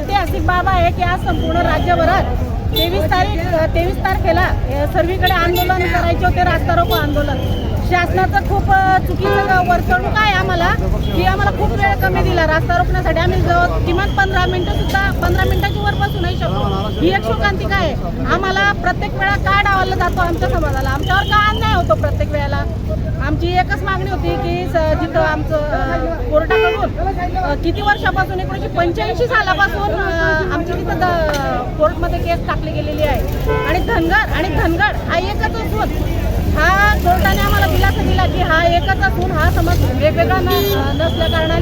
ऐतिहासिक बाब आहे की आज संपूर्ण राज्यभरात तेवीस तारीख तेवीस तारखेला सर्वीकडे आंदोलन करायचे होते रास्ता रोको आंदोलन. शासनाचं खूप चुकीचं वर्तणूक आहे आम्हाला की आम्हाला कमी दिला. रास्ता रोखण्यासाठी आम्ही जवळ किमान पंधरा मिनिटं सुद्धा पंधरा मिनिटाची वर बसू नाही शकतो. ही एक शोकांतिका आहे. आम्हाला प्रत्येक वेळा का डावला जातो आमच्या समाजाला? आमच्यावर का अन्याय होतो प्रत्येक वेळेला? आमची एकच मागणी होती की जिथं आमचं अ, कोर्टाकडून किती वर्षापासून एकोणीसशे पंच्याऐंशी सालापासून आमची तिथं द- कोर्टमध्ये केस टाकली गेलेली आहे. आणि धनगर आणि धनगड हा एकच असून हा कोर्टाने आम्हाला दिलासा दिला की हा एकच असून हा समज वेगवेगळा न नसल्या कारणाने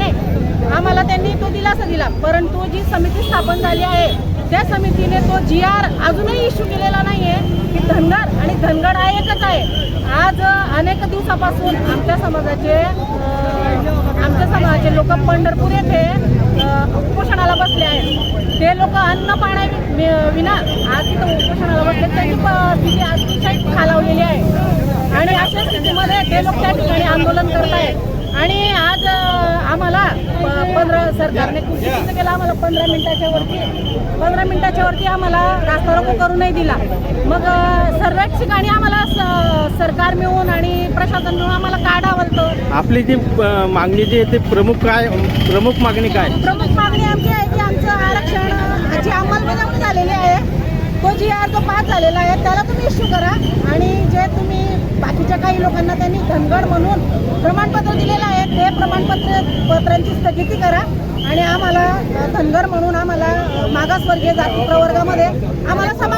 दिलासा दिला परंतु जी समिती स्थापन झाली आहे त्या समितीने तो जी आर अजूनही इश्यू केलेला नाही आहे की धनगर आणि धनगड हा एकच आहे. आज अनेक दिवसापासून आमच्या समाजाचे आमच्या समाजाचे लोक पंढरपूर येथे उपोषणाला बसले आहेत. ते लोक अन्न पाण्या विना आज तिथं उपोषणाला बसले त्याची स्थिती अतिशय खालावलेली आहे. आणि अशा स्थितीमध्ये ते लोक त्या ठिकाणी आंदोलन करत आहेत आणि आज आम्हाला सरकारने खूप चुकीचं केलं. आम्हाला पंधरा मिनिटाच्या वरती पंधरा मिनिटाच्या वरती आम्हाला रास्ता रोको करू नाही दिला. मग सर्वच ठिकाणी आम्हाला सरकार मिळून आणि प्रशासन मिळून आम्हाला का डावलतं आपली जी मागणी जी आहे ते प्रमुख काय प्रमुख मागणी काय? प्रमुख मागणी आमची आहे की आमचं आरक्षण ची अंमलबजावणी झालेली आहे तो जी आर जो पास झालेला आहे त्याला तुम्ही इश्यू करा. आणि जे तुम्ही बाकीच्या काही लोकांना त्यांनी धनगड म्हणून प्रमाणपत्र दिलेलं आहे ते प्रमाणपत्र पत्रांची स्थगिती करा. आणि आम्हाला धनगर म्हणून आम्हाला मागासवर्गीय जाती प्रवर्गामध्ये आम्हाला समाज